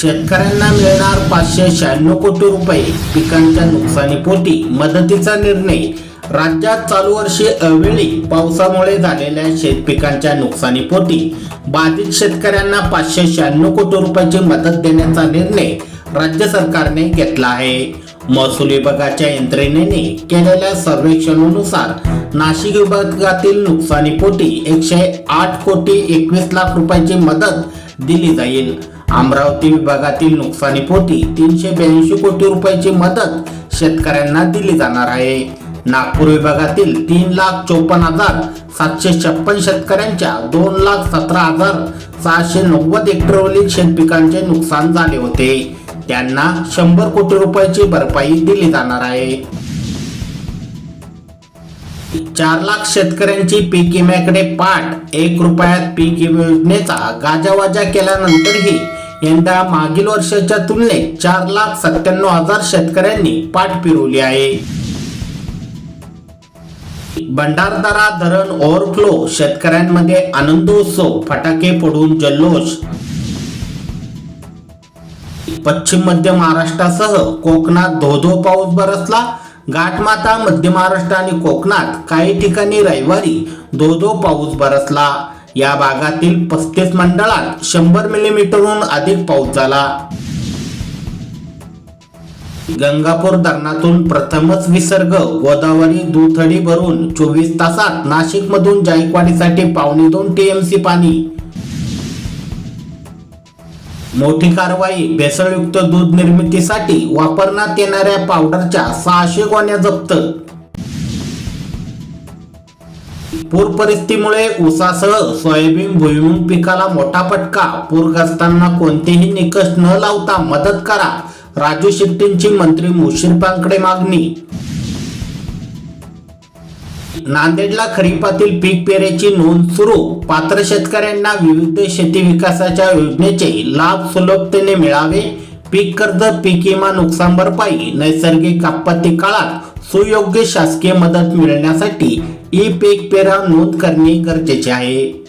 शेतकऱ्यांना मिळणार पाचशे शहाण्णव कोटी रुपये पिकांच्या नुकसानीपोटी मदतीचा निर्णय. राज्यात चालू वर्षी अवेळी पावसामुळे झालेल्या शेतपिकांच्या नुकसानीपोटी बाधित शेतकऱ्यांना पाचशे शहाण्णव कोटी रुपयाची मदत देण्याचा निर्णय राज्य सरकारने घेतला आहे. महसूल विभागाच्या यंत्रणेने केलेल्या सर्वेक्षणानुसार नाशिक विभागातील नुकसानीपोटी एकशे आठ कोटी एकवीस लाख रुपयांची मदत दिली जाईल. अमरावती विभागातील नुकसानीपोटी तीनशे ब्याऐंशी कोटी रुपयांची मदत शेतकऱ्यांना दिली जाणार आहे. नागपूर विभागातील तीन लाख चोपन्न हजार सातशे छप्पन शेतकऱ्यांच्या दोन लाख सतरा हजार सहाशे नव्वद हेक्टरवरील शेतपिकांचे नुकसान झाले होते. त्यांना शंभर कोटी रुपयाची भरपाई दिली जाणार आहे. चार लाख शेतकऱ्यांची पीक विम्याकडे पाठ एक रुपयात पीक विमा योजनेचा गाजावाजा केल्यानंतरही यंदा मागील वर्षाच्या तुलनेत चार लाख सत्त्याण्णव हजार शेतकऱ्यांनी पाठ फिरवली आहे. भंडारदारा धरण ओव्हरफ्लो शेतकऱ्यांमध्ये आनंदोत्सव फटाके फोडून जल्लोष पश्चिम मध्य महाराष्ट्रासह कोकणात धोधो पाऊस बरसला. घाटमाता मध्य महाराष्ट्र आणि कोकणात काही ठिकाणी रविवारी धोधो पाऊस बरसला. या भागातील पस्तीस मंडळात शंभर मिलीमीटरहून अधिक पाऊस झाला. गंगापूर धरणातून प्रथमच विसर्ग गोदावरी दुथडी भरून चोवीस तासात नाशिक मधून जायकवाडीसाठी पावणे दोन टीएमसी पाणी. मोठी कारवाई भेसळयुक्त दूध निर्मितीसाठी वापरण्यात येणाऱ्या पावडरच्या सहाशे गोण्या जप्त. पूर परिस्थितीमुळे ऊसासह सोयाबीन भुईमुंग पिकाला मोठा फटका. पूरग्रस्तांना कोणतेही निकष न लावता मदत करा. राजू शेट्टींची मंत्री मुश्रीफांकडे मागणी. नांदेडला खरीपातील पीक पेरेची नोंद सुरू. पात्र शेतकऱ्यांना विविध शेती विकासाच्या योजनेचे लाभ सुलभतेने मिळावे. पीक कर्ज पीक विमा नुकसान भरपाई नैसर्गिक आपत्ती काळात सुयोग्य शासकीय मदत मिळण्यासाठी ई पीक पेरा नोंद करणे गरजेचे आहे.